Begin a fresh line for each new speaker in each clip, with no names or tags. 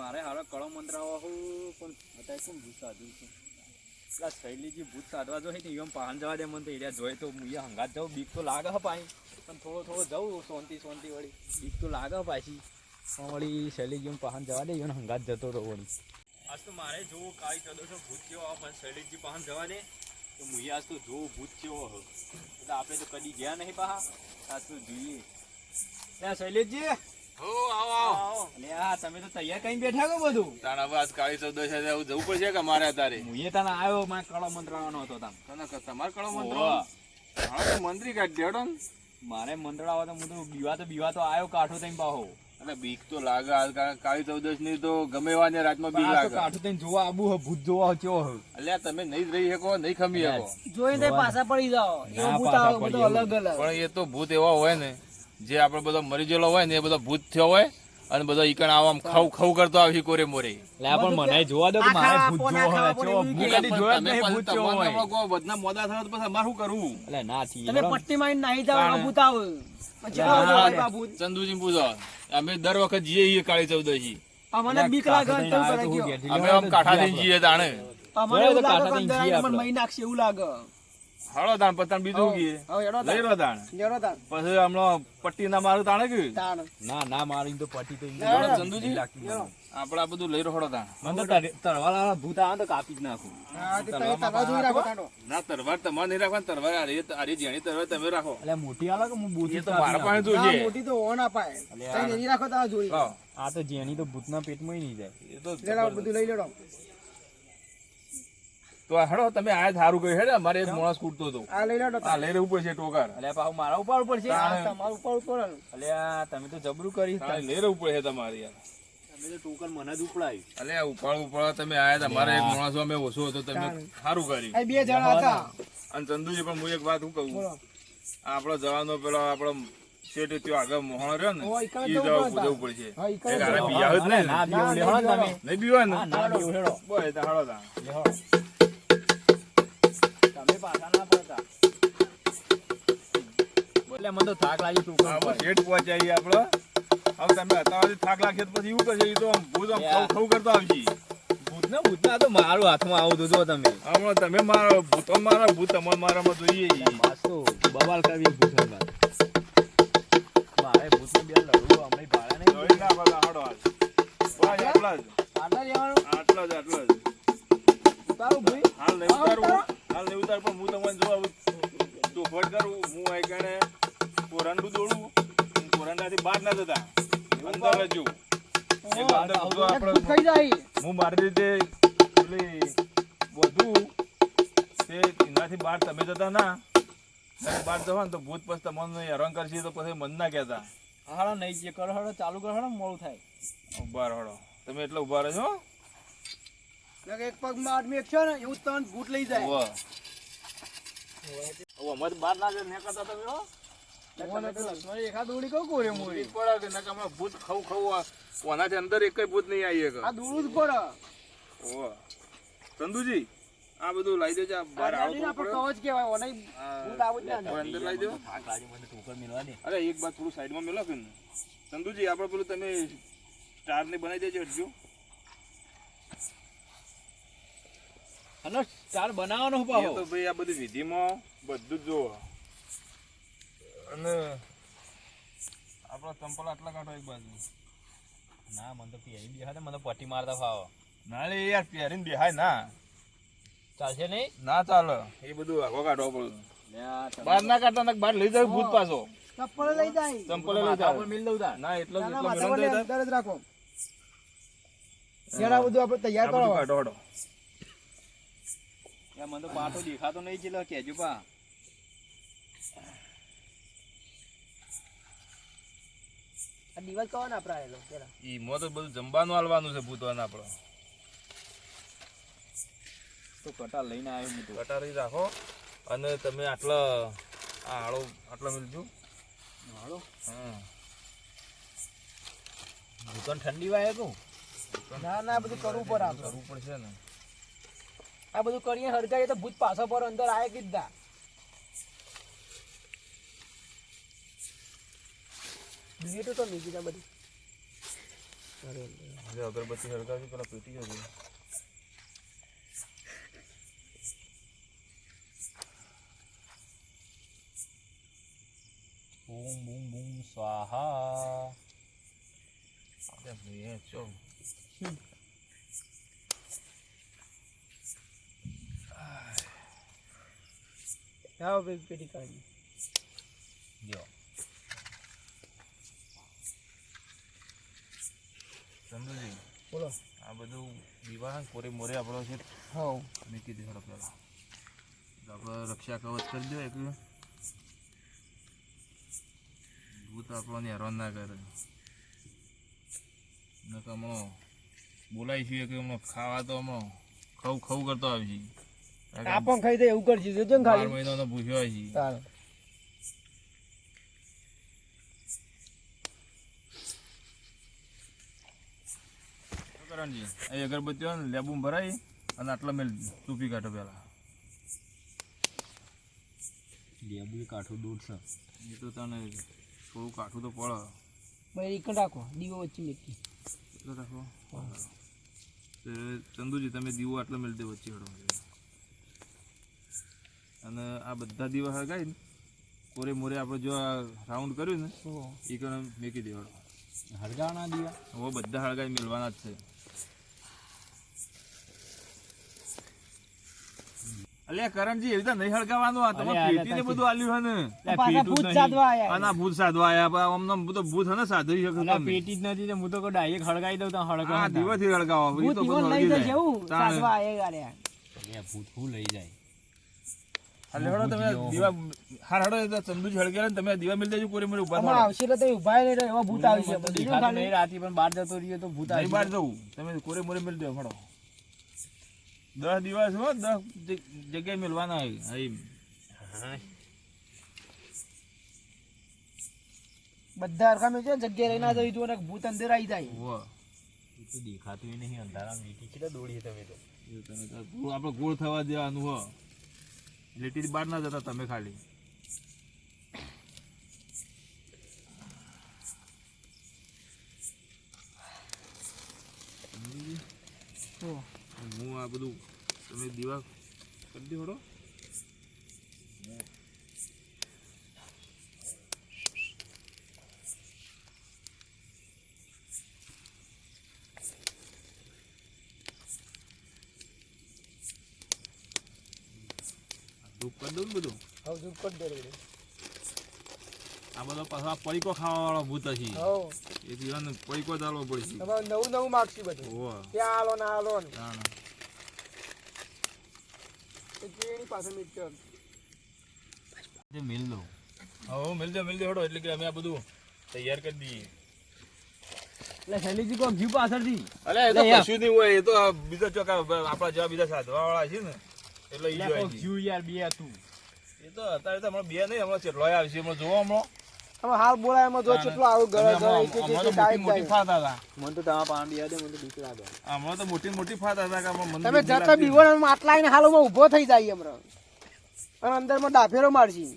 મારે હારો કળો મંત્રાવો હું પણ અત્યારે શું ભૂત સાધું છું? પેલા શૈલીજી ભૂત સાધવા જોઈએ ને એમ પાન જવા દે મને તો એરિયા જોઈએ તો હું હંગાત જાઉં. બીક તો લાગે પાણી પણ થોડો થોડો જવું શાંતિ શાંતિ વળી. બીક તો લાગે પાછી. વળી શૈલીજી પાન જવા દે, એને હંગાત જતો રહો વળી. આજ તો મારે જોવું કાળી ચદો ભૂત કેવો પણ શૈલીજી પાન જવા દે તો હું આજ તો જોવું ભૂત કેવો હો એટલે આપણે તો કદી ગયા નહીં પાહા આજ તો જોઈએ. ત્યાં શૈલેષજી
હો આવો આવો.
અલે તમે તો તૈયાર કઈ બેઠા છો બધું.
તાણ હવે આજ કાળી ચૌદશ છે એવું જવું પડશે કે મારે તારે
મુએ તને આવ્યો માં કળો મંત્રાવાનો હતો તમ.
તને તમારે કળો મંત્ર હા તો મંત્રી કાઢી દેડો
મારે મંત્રાવો તો હું તો બીવા તો બીવા તો આવ્યો કાઠો થઈને પાહો
એટલે બીક તો લાગે આજ કાળી ચૌદશની તો ગમે એવા ને રાતમાં બીક લાગે.
કાઠો થઈને જોવા આબુ હ ભૂત જોવા ચો હ.
એટલે તમે નહીં જ રહી શકો નહીં ખમી શકો.
જોઈને પાછા પડી જાઓ. એ ભૂત આવો બધું. અલગ અલગ.
પણ એ તો ભૂત એવા હોય ને જે આપણે બધો મરી ગયેલો હોય ને એ બધો ભૂત થયો હોય અને બધો ઈકણ આમ ખવ ખવ કરતો આવી કોરે મોરે.
એટલે પણ મને જોવા દો કે મારે ભૂત જોવો હોય કેવો ભૂત કદી જોયો નહીં ભૂત જોવો હોય.
બધા મોડા થાય તો પછી અમારે શું કરવું?
એટલે ના થી
તમે પટ્ટી મારીને નાહી
જાવ
આ ભૂત આવ પછી આવો
ના,
ભૂત
ચંદુજી પૂછો અમે દર વખત જઈએ ઈ કાળી ચૌદશી
અમને બીક લાગે તો કરે.
અમે આમ કાઠા થઈને જઈએ તાણે.
અમને
કાંઠા
કે અંદર
જઈએ
આવીને મને
આપણે.
મહી નાખશે એવું લાગે.
હળો તાણ પતાણ બીજું તાણ.
લેરો તાણ.
પછી હમણાં પટ્ટી ના મારું તાણે કે?
ના ના મારી તો પટ્ટી તો
ચંદુજી?
મને.
બધું લઈ રહ્યો તાણ
મને તો તરવાળા ભૂત આવે તો કાપી જ નાખું.
હા તે તમે તરવા જોઈ રાખો તાંડો
ના તરવાર તમારે નહીં રાખવાનું. તરવાર અરે આરી જેણી તરવાર તમે રાખો.
એટલે મોટી આલો કે હું બુદ્ધિ
તો મારા પાસે જોઈએ
મોટી તો ઓન અપાય એની રાખો તાર જોઈ
આ તો જેની તો ભૂતના પેટમાં નહીં જાય.
એ તો
બધું લઈ લેડો.
તો હેડો તમે આ સારું કહ્યું હેડે અમારે એક માણસ કૂટતો હતો
આ લઈ લેડો
આ લઈ રહેવું પડશે ટોકર
એટલે પાછું મારા ઉપર
પડશે તમારું ઉપર ઉપર
એટલે તમે તો જબરું કરી
લઈ રહેવું પડશે તમારે યાર
તમે મને જ ઉપડાયું
અલે ઉપાડ ઉપાડ તમે આયા તમારે એક માણસ અમે ઓછો હતો તમે સારું કર્યું
બે જણા હતા
અને ચંદુજી પણ હું એક વાત હું કહું. આપણો જવાનો પેલો આપણો શેઠ ત્યાં આગળ મોહણ રહ્યો ને
જવું
પડશે એક બીયા જ નહીં
બીવું હેડો
તો
તમે પાછા ના પડતા એટલે મને તો થાક લાગી ટોકન
આમાં પહોંચાઈ આપણો હવે તમે અત્યાર થાક લાગે પછી એવું કરશે તો આમ ભૂત આમ ખવ ખવ કરતો આવશે
ભૂતના ભૂતના તો મારું હાથમાં આવું તમે
હમણાં તમે મારો ભૂતો મારા ભૂત તમારે મારામાં જોઈએ.
બસ બવાલ કરવી ભૂત મારે ભૂતને બે લડવું અમે ભાડા નહીં
ના બધા હાડો હાલ. આટલા જ
આટલા લેવાનું
આટલા જ આટલા જ
તારું ભાઈ
હાલ નહીં ઉતારવું હાલ નહીં ઉતાર પણ હું તમને જો ચોખવટ કરું હું આ કણે કોરંડું દોડું. કોરંડાથી બહાર ના જતા. અંદર જ જવું. એક અંદર બધું. આપણે
ભૂત ખાઈ જાય.
હું મારી રીતે પેલી બધું તે એનાથી બહાર તમે જતા ના. બહાર જવા ને તો ભૂત પછી તમને હેરાન કરશે તો પછી મન ના કહેતા.
હાડો નહીં જે કરો હાડો ચાલુ કરો હાડો મોડું થાય.
ઊભા રહો તમે એટલે ઊભા રહેજો
એક પગમાં આદમી એક છે ને એવું ત્રણ ભૂત લઈ જાય.
ઓ અમારે બહાર ના જાય નેકળતા તમે હો. ભૂત ખવ ખવ ઓનાથી અંદર એક ભૂત નહીં આવી
આ દોડવું જ પડે.
ઓહો. ચંદુજી આ બધું લાવી દેજો બહાર
આ
આવતું
આપણે કવચ કહેવાય ઓને ભૂત આવું જ ના
અંદર લાવી દો
થાક મને ટોકન મિલવા દે.
અરે એક બાદ થોડું સાઈડમાં મેલો કે. ચંદુજી આપણે પેલું તમે સ્ટાર ને બનાવી દેજો હટજો.
અને ચાર બનાવવાનો પાહો
તો ભાઈ આ બધી વિધિમાં બધું જ જોવો અને આપણો ચંપલ આટલા કાઢો એક બાજુ.
ના મને તો પહેરી બેહાડે મને પટ્ટી મારતા ફાવો.
ના લે યાર પહેરીને દેખાય ના.
ચાલશે નહીં?
ના ચાલે. એ બધું આગો કાઢો પડે.
લે
બહાર ના કાઢતા ને બહાર લઈ જાય ભૂત પાછો.
ચંપલ લઈ જાય.
ચંપલ લઈ જાય
મિલ દઉં તાર.
ના એટલો જ એટલો
મિલ
મિલન
પર
દે તાર.
અંદર જ રાખો. યાર બધું આપણે તૈયાર કરો
કાઢો.
મને તો પાટો દેખાતો નહીં ચેલો કેજો પા
આ દિવસ કહો ને આપણે આયેલો પેલા.
ઈ મો તો બધું જમવાનું આલવાનું છે ભૂતવાના આપણો
તો કટા લઈને આવ્યો હું તો.
કટારી રાખો. અને તમે આટલા આ હાળો આટલા મિલજો
હાલો
હા.
દુકાન ઠંડી વાય કહું
ના ના બધું કરવું પડે
કરવું પડશે ને.
આ બધું કરીએ હરગાઈએ તો ભૂત પાછો પર અંદર આય કીધા મિનિટો તો નહીં કીધા બધી. અરે
જે અગરબત્તી હળગાવી પેલા પેટી હતી
બૂમ બૂમ બૂમ સ્વાહા.
અરે ભાઈ, એ
લાવો ભાઈ પેટી કાઢી
લ્યો
ચંદુજી
બોલો.
આ બધું વિવાહ કોરે મોરે આપણો છે?
હા
મેં કીધું ખરો પેલા આપણે રક્ષા કવચ કરી દો એક ભૂત આપણને હેરાન ના કરે. નકર હમણાં બોલાવીશું કે હમણાં ખાવા તો હમણાં ખવ ખવ કરતો આવી
આ પણ ખાઈ દે એવું કરશે જોજો ને ખાલી.
મહિનાનો ભૂખ્યો આવી છે.
તાર
કરણજી એ અગરબત્તીઓ ને લેબુ ભરાઈ અને આટલા મેલ ચૂપી કાઢો પેલા.
લેબુ કાઠું દૂર છે.
એ તો તને થોડું કાઠું તો પડે.
ભાઈ એક રાખો દીવો વચ્ચે મેકી
રાખો. ચંદુજી તમે દીવો આટલા મેલ દે વચ્ચે હડો અને આ બધા દીવા હળગાઈ ને કોરે મોરે આપણે જો આ રાઉન્ડ કર્યું ને એ કણ મેકી દેવાડો
હળગાવાના દીવા?
હવે બધા હળગાઈ મેળવાના જ છે. અલ્યા કરણજી એવી રીતે નહીં હળગાવાનું. આ તમે
પેટી
ને બધું આલ્યું હે ને.
ભૂત સાધવા આયા
આના ભૂત સાધવા આયા. પણ આમને તો ભૂત હે ને સાધવી શકે
અલા
તમે.
પેટી જ નથી હું તો ડાયરેક્ટ હળગાઈ દઉં તો
આ
હળગાવ
દીવાથી હળગાવો. એ તો બધું હળગી જાય.
સાધવા આયા ગાડ્યા
ભૂત હું લઈ જાય?
હાલે હેડો તમે દીવા હાર હેડો એ તો ને તમે દીવા મિલ દેજો કોરે મોરે
ઊભા
થાઓ.
આવશે એટલે તો ઊભા રહે એવા ભૂત આવશે
મને તો દેખાતું નહીં રાતી પણ બહાર જતો રહ્યો તો ભૂત આવી
બહાર જવું. તમે કોરે મોરે મિલ દો હડો. દસ દિવસ હો દસ જગ્યાએ મિલવાના હોય
બધા હરખા મેં છે ને જગ્યા રહી ના જવી તું ભૂત અંદર આવી જાય.
દેખાતું નહીં અંધારા મીઠી કેટલા દોડીએ તમે તો.
આપણે ગોળ થવા દેવાનું હો. લીટી બહાર ના જતા તમે ખાલી. હું. આ બધું તમે દીવા કરી દો ને બધું.
હવે ધૂપ કરી દે
આ બધો પાછો આ પડીકો ખાવા વાળો ભૂત
છે
એ દીવાને પડીકો ચાલવો પડશે.
તમારે નવું નવું માગશે બધું. ત્યાં આલો ના આલો ને.
તાણ.
એ કેની પાસે મીટર
જે મિલ દો
હવે મિલ દે મિલ દે હડો એટલે કે અમે આ બધું તૈયાર કરી દઈએ.
એટલે શૈલીજી કોક જીવ પાછળથી?
અલે એ તો કશું નહીં હોય એ તો બીજા ચોકા આપણા જેવા બીજા સાધવા વાળા છે ને. એટલે ઈ જોઈ
યાર બે હતું.
એ તો અત્યારે તો હમણાં બે નહીં હમણાં ચેટલોય આવશે હમણાં જોવો હમણાં.
તમે હાલ બોલાય એમાં જો કેટલો આવું ગળે ગળે એક એક એક
તો મોટી. ફાત હતા.
મને તો તમારા પાણી દે મને તો બીક લાગે.
હમણાં તો મોટી મોટી ફાતા હતા કે મને
તમે જતા. બીવણ આટલા આવીને હાલોમાં ઊભો થઈ જાય હમણાં અને અંદરમાં ડાફેરો મારશી.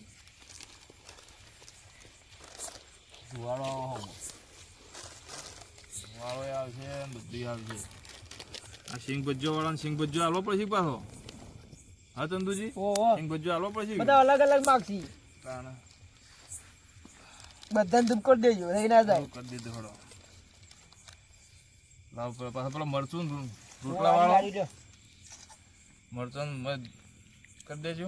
ધુવાળો
વાળો આવશે બધી આવશે. આ સિંગ ભજ્જો વાળા સિંગ ભજ્જો આલો પડશે પાછો. હા ચંદુજી?
ઓહો
ભજ્જો આલો
બધા અલગ અલગ માગશી. બધાને ધૂપ કરી દેજો રહી ના જાય.
કરી દીધો થોડો લાવ પેલા પેલો મરચું રોટલા વાળો. મરચું કરી દેજો.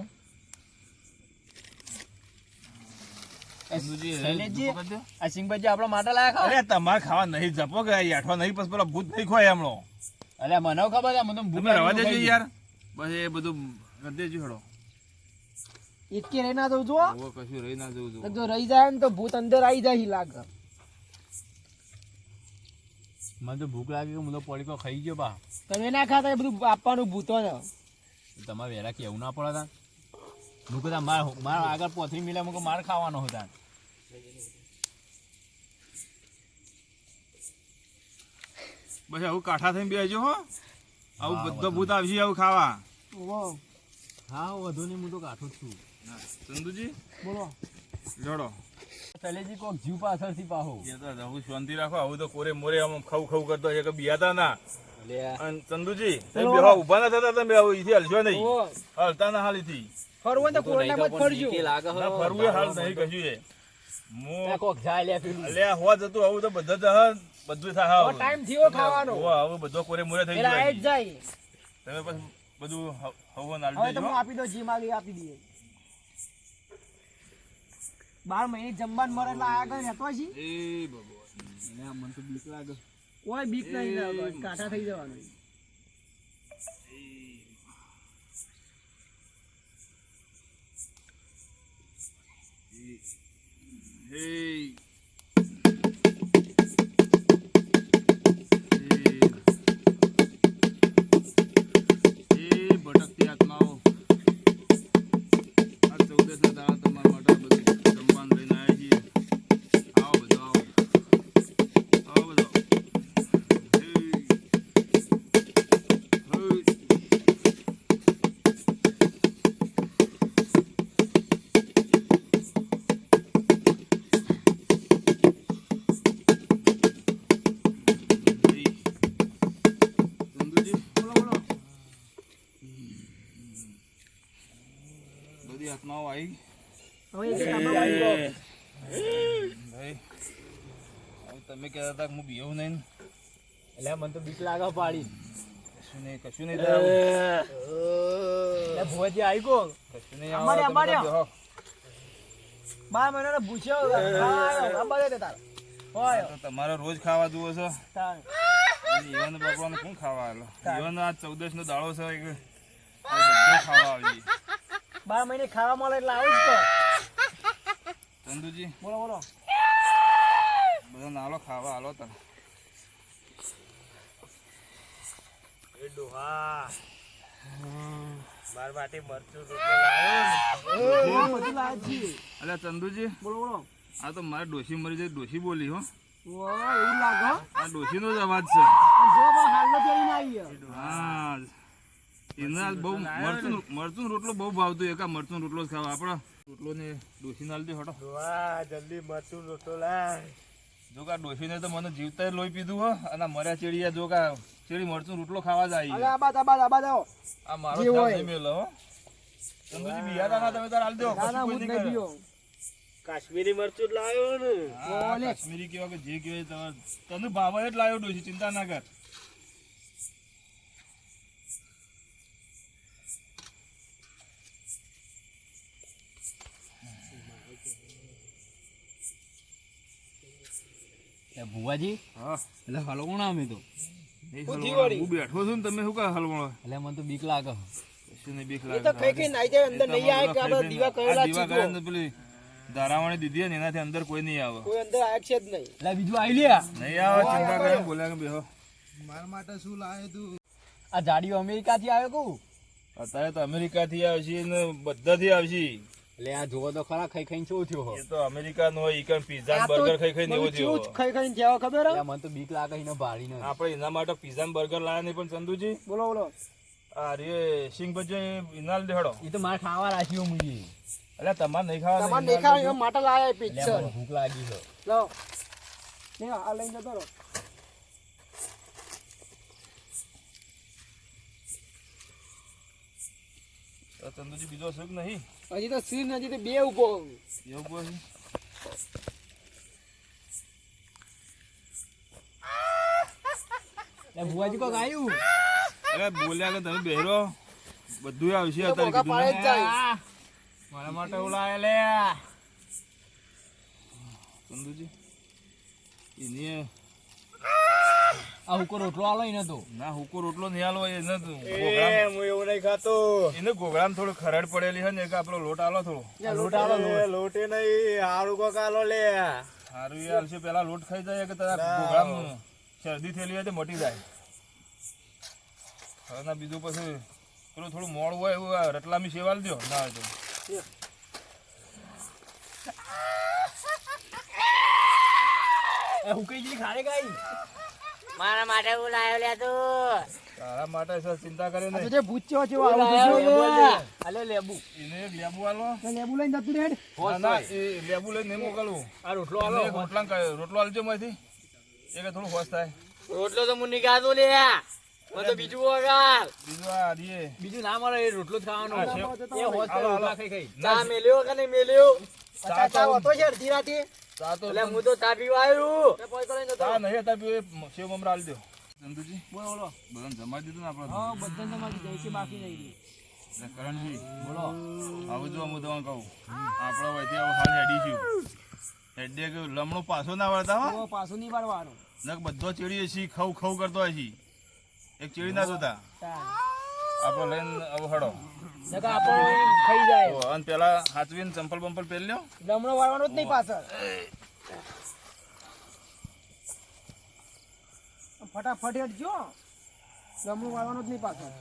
તમારે ખાવા નહીં જપો આઠવા નહીં પછી પેલા ભૂત નહીં ખોય એમનો.
અલ્યા મને ખબર છે મને ભૂખ
રવા દેજો યાર. બસ એ બધું દેજો હળો
એકે રહી ના જવું જો
હવે કશું રહી ના જવું
જો રહી જાય ને તો ભૂત અંદર આવી જાય લાગે
મને તો ભૂખ લાગી હું તો પડીકો ખાઈ ગયો બા.
તમે ના ખાતા એ બધું આપવાનું ભૂતો ને.
તમારે વેરા કેવું ના પડે તા હું કદા માર માર આગળ પોથરી મિલે મુકો માર ખાવાનો હતા
બસ આવું કાઠા થઈને બેસજો હો. આવું બધો ભૂત આવશે આવું ખાવા.
હા વધુ નહીં હું તો કાઠું છું.
ચંદુજી?
બોલો.
લડો
તલેજી કોક જીવ પાછળથી પાહો.
એ તો રહું શાંતિ રાખો આવું તો કોરે મોરે આમ ખવ ખવ કરતો છે કે બિયાતા ના. ચંદુજી તમે બેહવા ઊભા ના થતા તમે આવું ઈથી હલશો નહીં. હલતા ના હાલ ઈથી
ફરવું તો કોરોનામાં મત ફરજો.
ના ફરવું હાલ નહીં કહ્યું એ. હું
કોક જાય લે પેલું.
અલ્યા હોવા જતું આવું તો બધા જહ બધું થાય
હા ટાઈમ થયો ખાવાનો.
હોવા હવે બધો કોરે મોરે થઈ ગયો
જાય.
તમે પછી બધું હવન હવન હાલ
હવે તમે આપી દો જી માગી આપી દઈએ. બાર મહિને જમવાન મરે એટલે આયા કઈ રહેતો છી
એ ભગવાન.
એને મન તો બીક લાગે.
કોઈ બીક નહીં લાગવાની, કાટા થઈ જવાનું.
હે તમે કહેતા હતા હું બીવું નહીં
એટલે મને તો બીક લાગે પાડી.
કશું નહીં કશું નહીં
એટલે ભુવાજી આવી ગયો.
કશું નહીં
અમારે, અમારે. બાર મહિનાનો ભૂસ્યો અમારે તારે. હોય.
તમારે રોજ ખાવા જુઓ છો.
જીવન
ઈવન બાપાને શું ખાવા આલો? ઈવન આ ચૌદસ નો દાડો છે ખાવા આવી
બાર મહિને ખાવા મળે એટલે આવું જ તો
ચંદુજી.
બોલો બોલો.
બધા નાલો ખાવા આલો તમે
બધું મરચું છે.
અલ્યા ચંદુજી
બોલો બોલો.
આ તો મારે ડોશી મરી જાય ડોશી બોલી હો.
એવું લાગે હો.
આ ડોશીનો જ અવાજ છે.
અને જો બા હાલનો પહેરીને આવી છે.
હા એના બહુ મરચું મરચું રોટલો બહુ ભાવતું એકા મરચું રોટલો જ ખાવા આપણા. રોટલો ને ડોસી નાલ દે હટો.
જલ્દી મરચું રોટલો લાય.
જો કા ડોશીને તો મને જીવતા લોહી પીધું હો અને મર્યા ચેડિયા જો કા ચેડી મરચું રોટલો ખાવા જાય
અલે આ બાદ આ બાદ આ બાદ આવો.
આ મારો ખ્યાલ નહીં મેલો હો. ચંદુજી બિયાતા ના તમે તાર આલ દો
ના ના હું
નહીં
કાશ્મીરી મરચું લાવ્યો ને.
કાશ્મીરી કેવા કે જે કહેવાય તમે તને ભાવ જ લાવ્યો ડોસી ચિંતા ના કર.
ભુવાજી. એટલે હલવું અમે તો.
હું
હલવાણો. બેઠો છું ને તમે શું કહે હલવણ?
એટલે મને તો બીક લાગે.
બીક લાગે.
તો અંદર
ધારાવાણી દીધી ને એનાથી કોઈ નહીં આવે.
કોઈ અંદર આયા છે જ નહીં.
એટલે બીજું આવી લે
નહીં આવે ચિંતા કરે બોલ્યા કે બેહો.
આ જાડીઓ અમેરિકાથી આવ્યો કુ
અત્યારે તો અમેરિકાથી આવશે ને બધાથી આવશે.
એટલે આ જોવો તો ખરા ખાઈ ખાઈને શું થયો
એ તો અમેરિકા નો હોય ઈકન પીઝા બર્ગર ખાઈ ખાઈને એવો થયો
ખાઈ ખાઈને થયો ખબર હે?
મને તો બીક લાગે ને ભાડી ને
આપણે એના માટે પીઝા બર્ગર લાયા નહીં પણ ચંદુજી?
બોલો બોલો.
અરે સિંગ ભજીયા ઇનાલ દેડો
એ તો મારે ખાવા રાખ્યો મુજી.
એટલે તમારે નહીં ખાવા
તમારે નહીં ખાવા માટે લાયા પિક્ચર
ભૂખ લાગી છે.
લો. નહીં આ લઈને જતો રહો.
તો ચંદુજી બીજો સુખ નહીં.
હજી તો સિંહ હજી તો બે ઊભો
એવું કોઈ
એટલે ભુવાજી કોક આવ્યું
અરે બોલ્યા કે તમે બેહરો. બધું આવશે અત્યારે કીધું
મારા માટે લે.
ચંદુજી એની
આ હુકો રોટલો આલો એને તો
ના હુકો રોટલો નહીં આલો એને તો ઘોઘરામાં-
હું એવું નહીં ખાતો.
એને ઘોઘરામાં થોડો ખરડ પડેલી હે ને કે આપણો લોટ આલો થોડો.
લોટ આલો
લોટે. નહીં હારું કોક આલો લે.
સારું એ આલશે પેલા લોટ ખાઈ જાય કે તારા ઘોઘરામાં શરદી થયેલી હોય તો મટી જાય. હવે બીજું પછી પેલું થોડું મોડું હોય એવું રતલામી સેવાલ દો ના હોય તો.
એ હુકાઈ જેવી ખારે ગાઈ?
મારા માટે હું લાવ્યો લે તું.
તારા માટે સર ચિંતા કરે નહીં.
જે ભૂત ચો છે.
અલે લેબુ.
એને એક લેબુ આલો.
લેબુ લઈને જતું રહે.
ના, ના, એ લેબુ લઈને નહીં મોકલવું.
આ રોટલો
આલો. રોટલા ક- રોટલો આલજો માંથી એક થોડું હોશ થાય.
રોટલો તો મુની નીકાળતો લે. બીજું વગાર
બીજું આ દીએ
બીજું ના મળે એ રોટલો જ ખાવાનો.
છે.
એ
હાલો.
રોટલા ખાઈ ખાઈ.
ના,
મેલ્યો કે નહીં મેલ્યો?
અચ્છા, હતો છે અડધી રાતે?
તો
એટલે હું તો ચા પીવા આવ્યું.
ચા નહીં હતા પીવે સેવ મમરા આલી દો. ચંદુજી?
બોલો, બોલો.
બધાને જમાડી દીધું ને આપણે
હા, બધાને તમારી જાય છે, બાકી નહીં
એટલે કરણજી બોલો. આવું જો હું તમને કહું. આપણે વયથી આવું હાલ હેડી છું હેડીએ કે લમણો પાછો ના વાળતા હો.
પાછું નહીં વાળવાનું.
નક બધો ચેડી છીએ ખવ ખવ કરતો હોય છે એક ચેડી ના જોતા. આપણે લઈને હવે હડો
નકર આપણો ખાઈ જાય.
તો અને પેલા હાચવીને ચંપલ બંપલ પહેરી લ્યો
લમણો વાળવાનો જ નહીં પાછળ. ફટાફટ હેડજો. લમણો વાળવાનો જ નહીં પાછળ.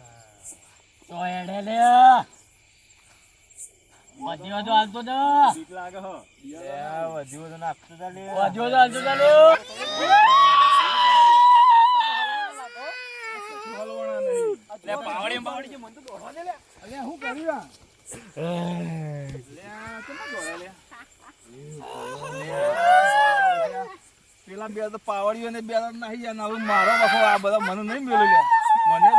બીક લાગે હો
વધ્યો તો નાખતો ચાલે હલવાના
પાવડી પાવડી?
પેલા બે તો પાવડીઓ ને બે નાહી જાય હવે મારો વખો આ બધા મને નહીં મેળવી લે. મને